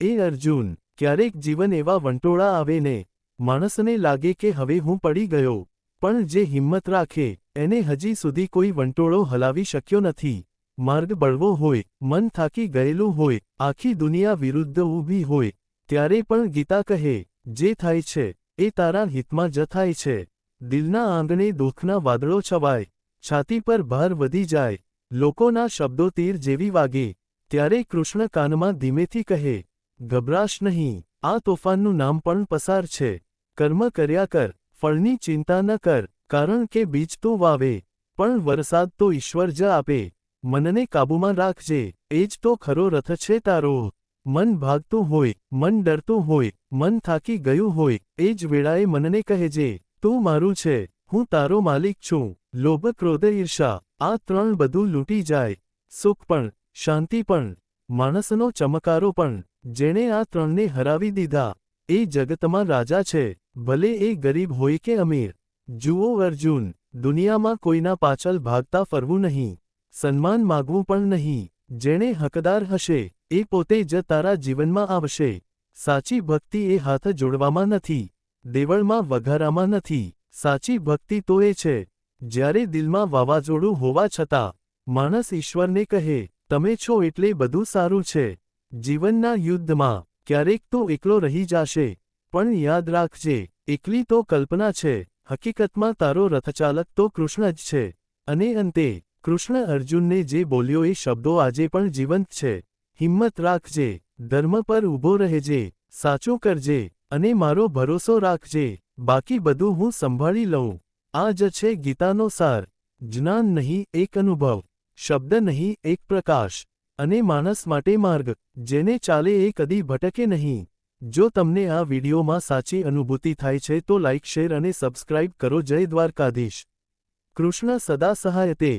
એ અર્જુન, ક્યારેક જીવન એવા વંટોળા આવે ને, માણસને લાગે કે હવે હું પડી ગયો, પણ જે હિંમત રાખે, એને હજી સુધી કોઈ વંટોળો હલાવી શક્યો નથી. માર્ગ બળવો હોય, મન થાકી ગયેલું હોય, આખી દુનિયા વિરુદ્ધ ઊભી હોય, ત્યારે પણ ગીતા કહે, જે થાય છે, એ તારા હિતમાં જ થાય છે. દિલના આંગણે દુઃખના વાદળો છવાય, છાતી પર ભાર વધી જાય, લોકોના શબ્દો તીર જેવી વાગે. ત્યારે કૃષ્ણ કાનમાં ધીમેથી કહે ગભરાશ નહીં. આ તોફાનનું નામ પણ પસાર છે. કર્મ કર્યા કર, ફળની ચિંતા ન કર, કારણ કે બીજ તો વાવે, પણ વરસાદ તો ઈશ્વર જ આપે. મનને કાબૂમાં રાખજે, એ જ તો ખરો રથ છે તારો. મન ભાગતું હોય, મન ડરતું હોય, મન થાકી ગયું હોય, એ જ વેળાએ મનને કહેજે, તું મારું છે, હું તારો માલિક છું. લોભ, ક્રોધ, ઈર્ષા, આ ત્રણ બધું લૂંટી જાય. સુખ પણ, શાંતિ પણ, માણસનો ચમકારો પણ. જેણે આ ત્રણને હરાવી દીધા. એ જગતમાં રાજા છે, ભલે એ ગરીબ હોય કે અમીર. જુઓ અર્જુન, દુનિયામાં કોઈના પાછળ ભાગતા ફરવું નહીં. સન્માન માગવું પણ નહીં. જેણે હકદાર હશે, એ પોતે જ તારા જીવનમાં આવશે. સાચી ભક્તિ એ હાથ જોડવામાં નથી. દેવળમાં વઘારામાં નથી. સાચી ભક્તિ તો એ છે. જ્યારે દિલમાં વાવાઝોડું હોવા છતાં, માણસ ઈશ્વરને કહે, તમે છો એટલે બધું સારું છે. જીવનના યુદ્ધમાં ક્યારેક તો એકલો રહી જાશે, પણ યાદ રાખજે, એકલી તો કલ્પના છે, હકીકતમાં તારો રથચાલક તો કૃષ્ણ જ છે. અને અંતે, કૃષ્ણ અર્જુનને જે બોલ્યો એ શબ્દો આજે પણ જીવંત છે. હિંમત રાખજે, ધર્મ પર ઊભો રહેજે, સાચું કરજે, અને મારો ભરોસો રાખજે, બાકી બધું હું સંભાળી લઉં. આ જ છે ગીતાનો સાર. જ્ઞાન નહીં, એક અનુભવ. શબ્દ નહીં, એક પ્રકાશ. અને માણસ માટે માર્ગ, જેને ચાલે એ કદી ભટકે નહીં. જો તમને આ વિડીયોમાં સાચી અનુભૂતિ થાય છે તો લાઇક શેર અને સબસ્ક્રાઇબ કરો. જય દ્વારકાધીશ. કૃષ્ણ સદા સહાયતે